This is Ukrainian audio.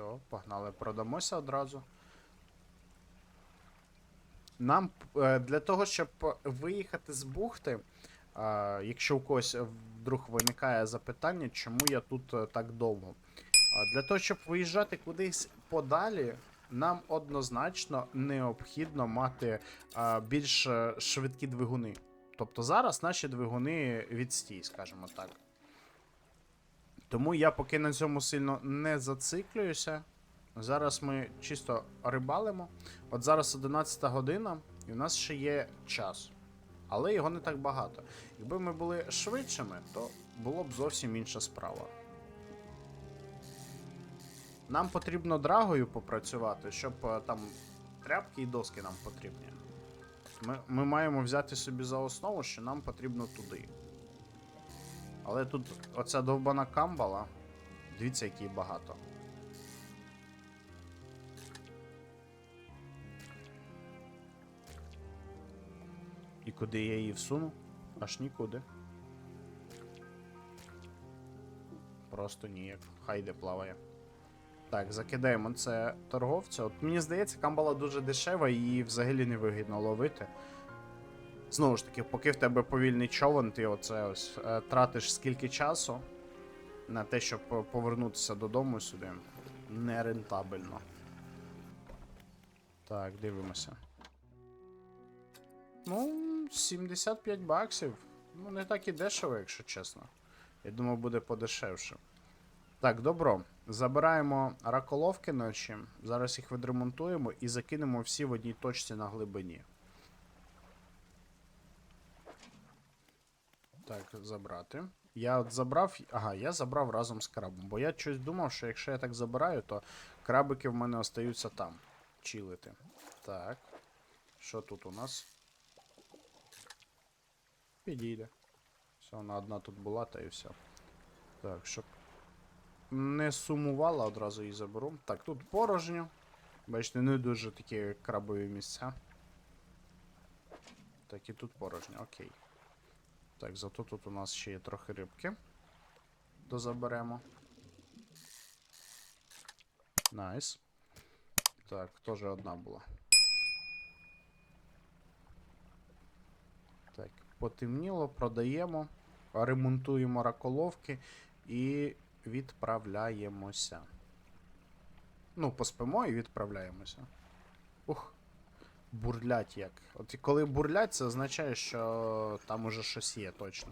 Все, погнали, продамося одразу. Нам е, для того, щоб виїхати з бухти, е, якщо у когось вдруг виникає запитання, чому я тут е, так довго. Для того, щоб виїжджати кудись подалі, нам однозначно необхідно мати більш швидкі двигуни. Тобто зараз наші двигуни відстій, скажімо так. Тому я поки на цьому сильно не зациклююся. Зараз ми чисто рибалимо. От зараз 11 година, і в нас ще є час. Але його не так багато. Якби ми були швидшими, то було б зовсім інша справа. Нам потрібно драгою попрацювати, щоб е, там тряпки і доски нам потрібні. Ми, ми маємо взяти собі за основу, що нам потрібно туди. Але тут оця довбана камбала. Дивіться, який багато. І куди я її всуну? Аж нікуди. Просто ніяк. Хай де плаває. Так, закидаємо це торговця. От мені здається, камбала дуже дешева і її взагалі не вигідно ловити. Знову ж таки, поки в тебе повільний човен, ти оце ось е, тратиш скільки часу на те, щоб повернутися додому сюди. Нерентабельно. Так, дивимося. Ну, 75 баксів. Ну, не так і дешево, якщо чесно. Я думав, буде подешевше. Так, добро. Забираємо раколовки ночі. Зараз їх відремонтуємо і закинемо всі в одній точці на глибині. Так, забрати. Я от забрав. Ага, я забрав разом з крабом. Бо я щось думав, що якщо я так забираю, то крабики в мене остаються там. Чилити. Так. Що тут у нас? Підійде. Все, вона одна тут була, та і все. Так, щоб не сумувала, одразу її заберу. Так, тут порожньо. Бачите, не дуже такі крабові місця. Так, і тут порожньо, окей. Так, зато тут у нас ще є трохи рибки. Дозаберемо. Найс. Так, теж одна була. Так, потемніло, продаємо, ремонтуємо раколовки і відправляємося. Ну, поспимо і відправляємося. Ух. Бурлять як. От коли бурлять, це означає, що там уже щось є точно.